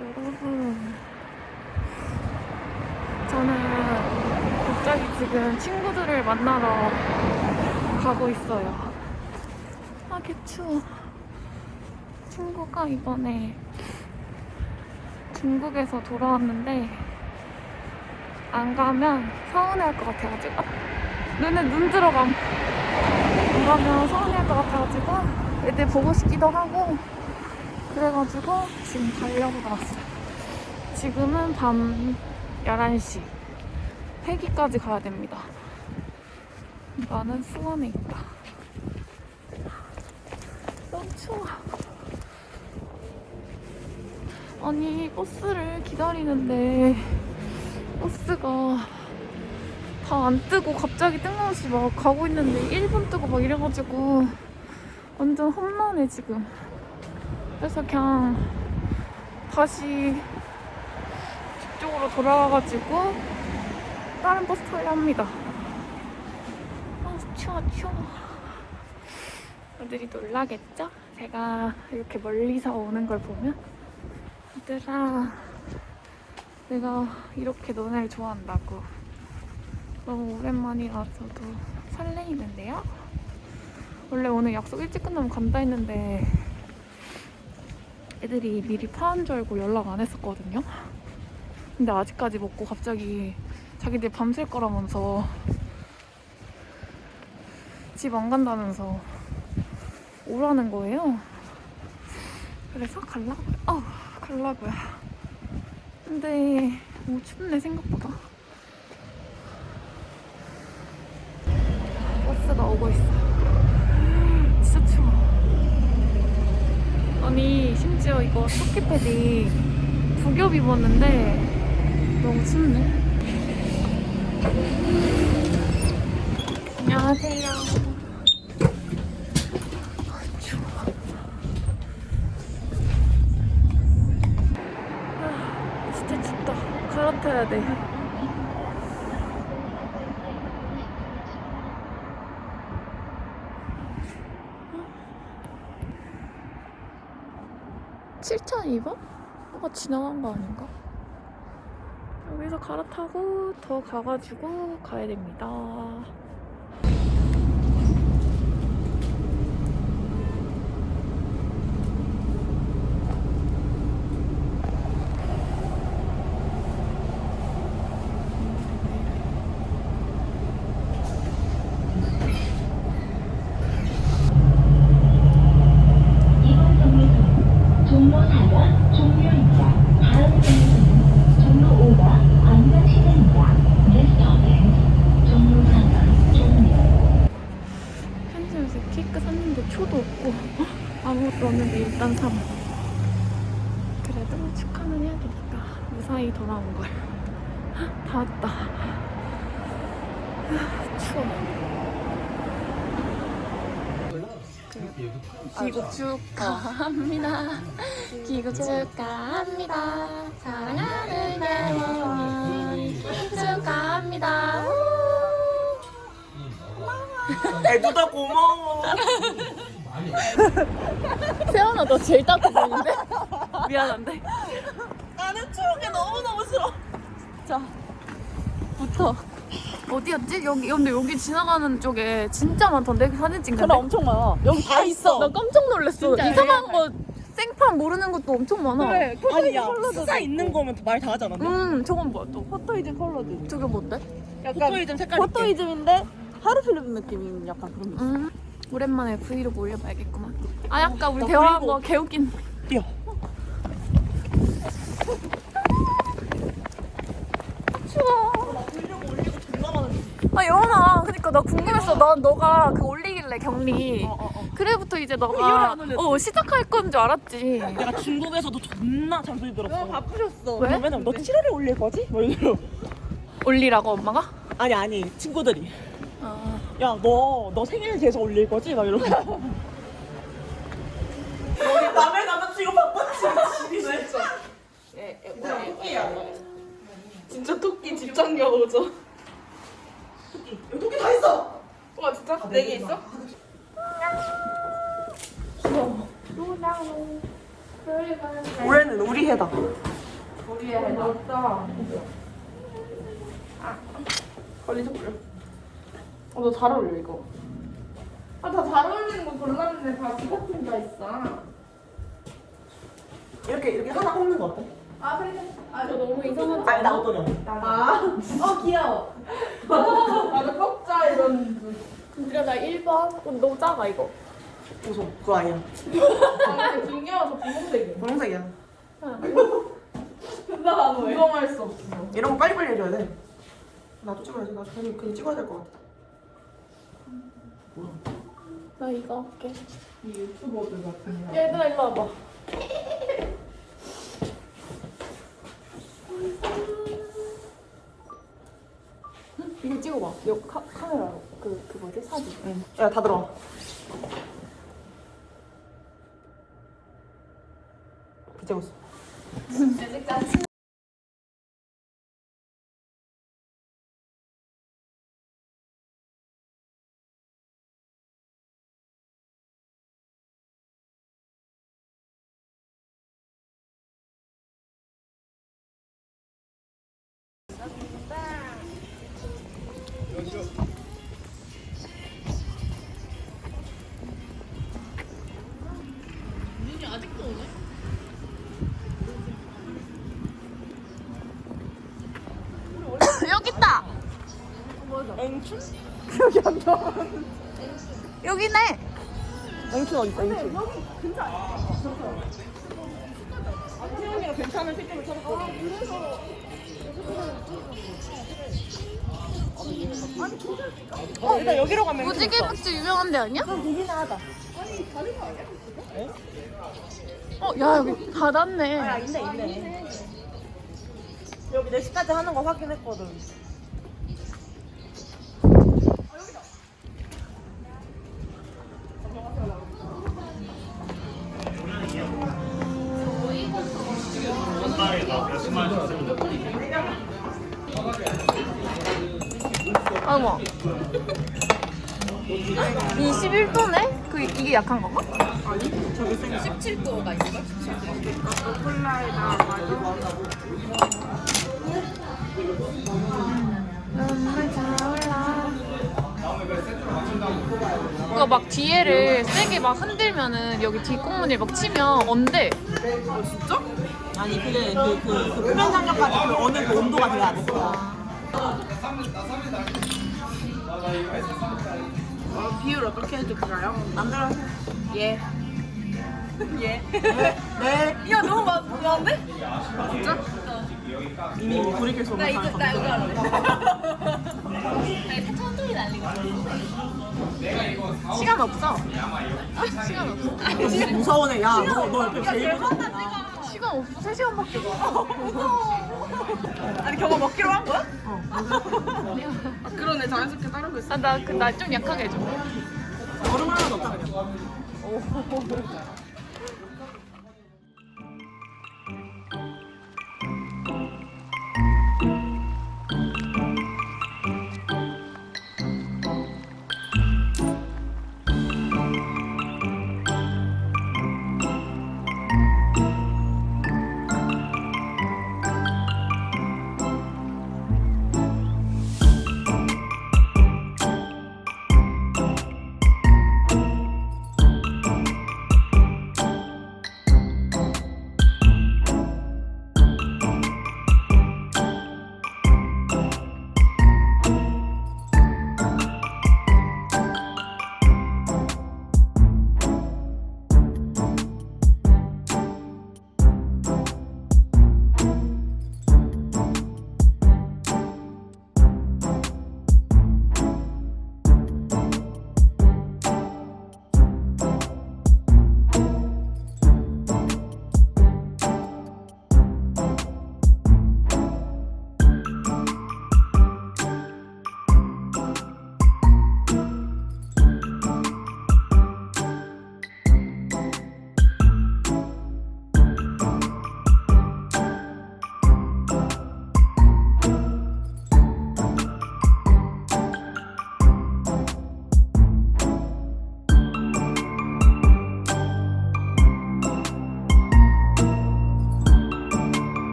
여러분, 저는 갑자기 지금 친구들을 만나러 가고 있어요. 아, 개추워. 친구가 이번에 중국에서 돌아왔는데, 안 가면 서운해할 것 같아가지고, 아, 눈에 눈 들어감. 안 가면 서운해할 것 같아가지고, 애들 보고 싶기도 하고, 그래가지고 지금 가려고 나왔어요. 지금은 밤 11시. 폐기까지 가야 됩니다. 나는 수원에 있다. 너무 추워. 아니, 버스를 기다리는데, 버스가 다 안 뜨고 갑자기 뜬금없이 막 가고 있는데 1분 뜨고 막 이래가지고 완전 험난해, 지금. 그래서 그냥 다시 집 쪽으로 돌아와가지고 다른 버스 타려 합니다. 아, 추워, 추워. 애들이 놀라겠죠? 제가 이렇게 멀리서 오는 걸 보면. 얘들아, 내가 이렇게 너네를 좋아한다고. 너무 오랜만이라서도 설레이는데요? 원래 오늘 약속 일찍 끝나면 간다 했는데 애들이 미리 파한 줄 알고 연락 안 했었거든요. 근데 아직까지 먹고 갑자기 자기들 밤샐 거라면서 집 안 간다면서 오라는 거예요. 그래서 갈라고요. 어, 갈라고요. 근데 너무 춥네 생각보다. 버스가 오고 있어요. 진짜 추워. 아니 심지어 이거 패디 두겹 입었는데 너무 춥네. 안녕하세요. 아, 진짜 춥다. 갈아타야 돼. 칠 7,200번? 뭐가 지나간 거 아닌가? 여기서 갈아타고 더 가가지고 가야 됩니다. 이번 정류소는 종로 4가 종료입니다. 다음 정류소는 종로 5가 안강시장입니다. This stop is 종로 4가 종료. 편의점에서 케이크 샀는데 초도 없고 아무것도 없는데 일단 삼. 그래도 축하는 해야 되니까 무사히 돌아온 걸. 다 왔다. 추워. 귀국 축하합니다. 귀국 축하합니다. 사랑하는 여러분 축하합니다. 애도다 고마워. 세연아 너 제일 보이는데? 미안한데 나는 추억이 너무너무 싫어. 자 붙어 어디였지? 여기 근데 여기 지나가는 쪽에 진짜 많던데 그 사진 찍는데 그래 엄청 많아. 여기 다 있어. 나 깜짝 놀랐어 진짜 이상한 거 생판 모르는 것도 엄청 많아 아니 야 수사 있는 거면 말 다 하지 않았냐? 음 저건 뭐야 또 포토이즘 컬러드. 저게 뭔데? 약간 포토이즘 색깔 포토이즘인데 하루 필름 느낌인 약간 그런 거. 음 오랜만에 브이로그 올려봐야겠구만 아 약간 우리 나 대화한 거 개웃긴 뛰어. 추워 올리고 올리고 존나 많은데. 아 그니까 나 궁금했어 난 너가 그 올리길래 격리 그래부터 이제 이유를 너가 안 올렸지. 어 시작할 건 줄 알았지 내가 중국에서도 존나 잔소리 들었어. 바쁘셨어. 왜? 왜냐면 너 7월에 올릴 거지? 뭐 이러고. 올리라고 엄마가? 아니 아니 친구들이. 아 야너 너 생일 돼서 올릴 거지? 막 이러고. 남의 남자친구 바꿨지. 진짜. 진짜 토끼야. 진짜 토끼. 여기 토끼 다 있어. 와 진짜? 네 개 있어? 올해는 우리 해다. 위에 넣었다. 아, 걸리죠, 버려. 어, 너 잘 어울려, 이거. 아, 다 잘 어울리는 거 골랐는데 다 디버튼 다 있어. 이렇게 이렇게 하나 꼽는 거 어때? 아, 그래. 아, 저 너무 이상하지 아니 나 어떠냐? 아, 어, 귀여워. 나도 꺾자, 이런. 그래 나 1번 어, 너무 작아 이거 무서. 그거 아니야. 아, 근데 김경아 저 분홍색이야. 분홍색이야. 나 공감할 수 없어. 이런 거 빨리빨리 해줘야 돼. 나도 찍어야지. 나도 그냥, 그냥 찍어야 될 것 같아. 나 이거 할게 이 유튜버들 같은 거. 얘들아 일로 와봐 이거 찍어봐 이 카, 카메라로 그, 그 뭐지 사진 응. 야, 다 들어와. 찍었어. 여기 앵춘? 여기네 앵춘 어디 있어, 앵춘? 태연이가 괜찮은 시점을 찾았거든. 어, 일단 여기로 가면 무지개 맥주 유명한 데 아니야? 어, 야 여기 닫았네. 아, 있네, 있네. 여기 4시까지 하는 거 확인했거든. 이게 약한 건가? 눈물 차올라. 이거 막 뒤에를 세게 막 흔들면은 여기 뒷공문을 막 치면 언데 아니, 그게 그, 그, 그 표면 장력까지 그 어느 그 온도가 돼야 돼. 비율 어떻게 해줄까요? 남자랑 예. 예. 네. 야, 너무 많은데? 이미 뭐 돌이킬 수 없는 상황. 나 이거 할래. 시간 없어. 시간 없어. 무서워네. 야, 너, 너 옆에 제일 무섭다. 시간 없어. 3시간밖에 없어. 아니, 경험 먹기로 한 거야? 어. 아, 그러네. 자연스럽게 따르고 있어. 아, 나, 그, 나 좀 약하게 해줘. 얼음 하나 넣자, 그냥.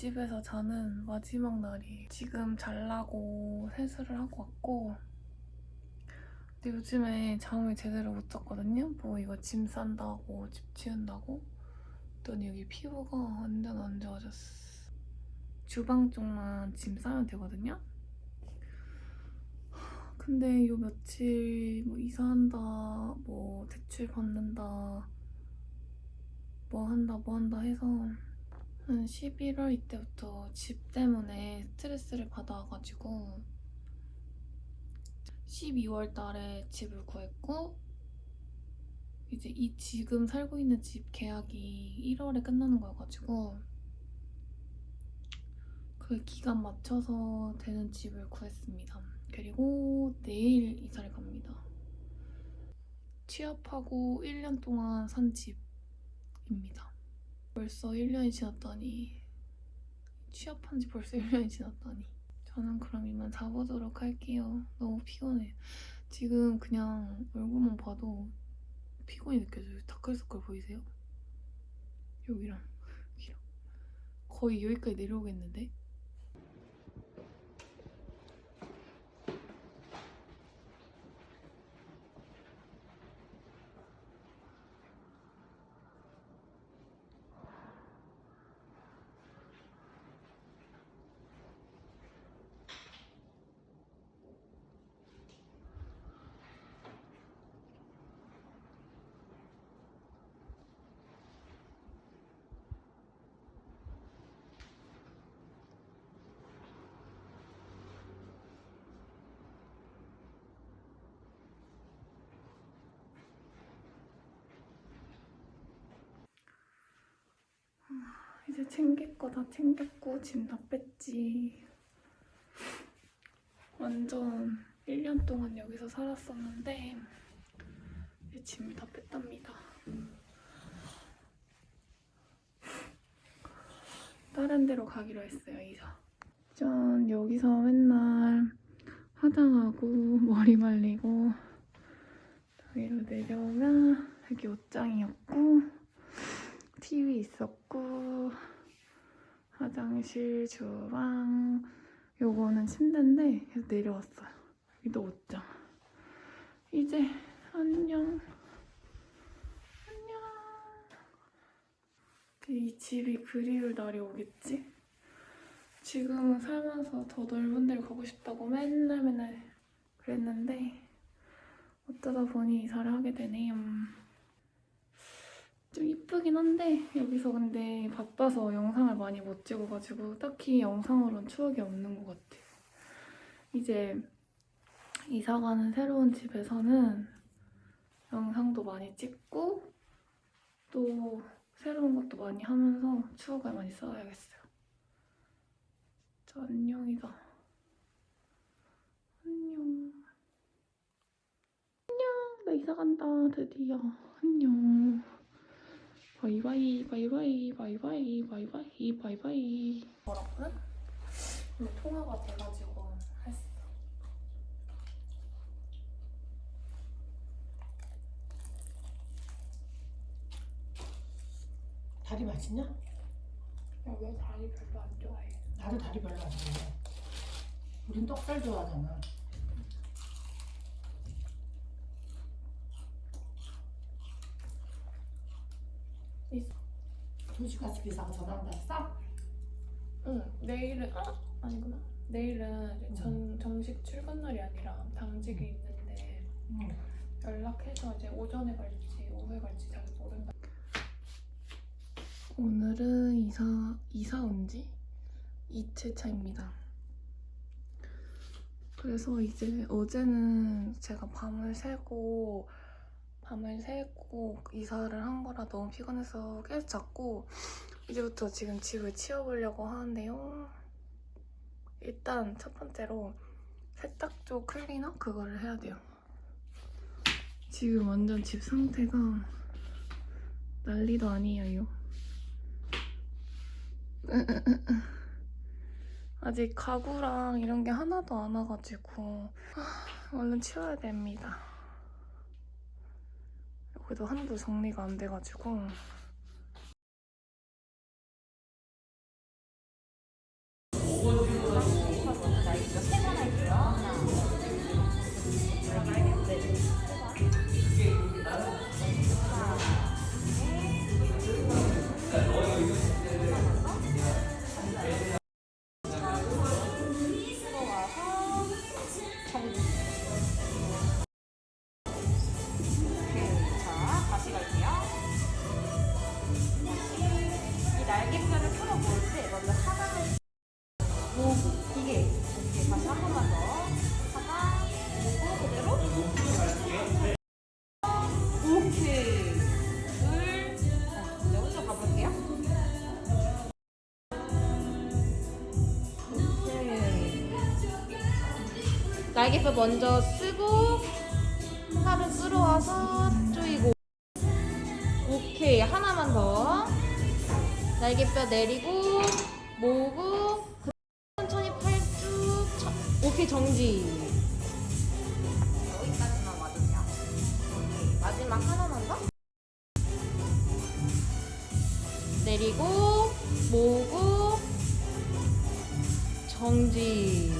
집에서 자는 마지막 날이에요. 지금 잘라고 세수를 하고 왔고 근데 요즘에 잠을 제대로 못 잤거든요. 뭐 이거 짐 싼다고 집 치운다고 그랬더니 여기 피부가 완전 안 좋아졌어. 주방 쪽만 짐 싸면 되거든요. 근데 요 며칠 뭐 이사한다, 뭐 대출 받는다, 뭐 한다, 뭐 한다 해서 한 11월 이때부터 집 때문에 스트레스를 받아가지고 12월 달에 집을 구했고 이제 이 지금 살고 있는 집 계약이 1월에 끝나는 거여가지고 그 기간 맞춰서 되는 집을 구했습니다. 그리고 내일 이사를 갑니다. 취업하고 1년 동안 산 집입니다. 벌써 1년이 지났다니 취업한 지 벌써 1년이 지났다니 저는 그럼 이만 자보도록 할게요. 너무 피곤해. 지금 그냥 얼굴만 봐도 피곤이 느껴져요. 다크서클 보이세요? 여기랑 여기랑 거의 여기까지 내려오겠는데? 이제 챙길 거 다 챙겼고 짐 다 뺐지. 완전 1년 동안 여기서 살았었는데 이제 짐을 다 뺐답니다. 다른 데로 가기로 했어요, 이사. 전 여기서 맨날 화장하고 머리 말리고 위로 내려오면 여기 옷장이었고 TV 있었고 화장실, 주방 요거는 침대인데 계속 내려왔어요. 여기도 옷장. 이제 안녕. 안녕. 이 집이 그리울 날이 오겠지? 지금은 살면서 더 넓은 데를 가고 싶다고 맨날 맨날 그랬는데 어쩌다 보니 이사를 하게 되네요. 좀 이쁘긴 한데 여기서 근데 바빠서 영상을 많이 못 찍어가지고 딱히 영상으로는 추억이 없는 것 같아요. 이제 이사가는 새로운 집에서는 영상도 많이 찍고 또 새로운 것도 많이 하면서 추억을 많이 쌓아야겠어요. 자, 안녕이다. 안녕. 안녕. 나 이사 간다. 드디어. 안녕. 바이바이 바이바이 바이바이 바이바이 바이바이 뭐라고는? 근데 통화가 돼가지고 했어 다리 맛있냐? 야왜 다리 별로 안 좋아해 나도 다리 별로 안 좋아해. 우린 떡살 좋아하잖아. 있어 도시가스 전화 온다 했어? 응 내일은 아 아니구나 내일은 이제 전 정식 출근 날이 아니라 당직이 있는데 응. 연락해서 이제 오전에 갈지 오후에 갈지 잘 모른다. 오늘은 이사 이사 온지 이틀 차입니다. 그래서 이제 어제는 제가 밤을 새고 밤을 새고 이사를 한 거라 너무 피곤해서 계속 잤고 이제부터 지금 집을 치워보려고 하는데요. 일단 첫 번째로 세탁조 클리너 그거를 해야 돼요. 지금 완전 집 상태가 난리도 아니에요. 아직 가구랑 이런 게 하나도 안 와가지고 아, 얼른 치워야 됩니다. 여기도 한도 정리가 안 돼가지고 날개뼈 먼저 쓰고 팔을 끌어와서 조이고. 오케이 하나만 더. 날개뼈 내리고 모으고 그 천천히 팔 쭉 오케이 정지. 여기까지만 오케이. 마지막 하나만 더. 내리고 모으고 정지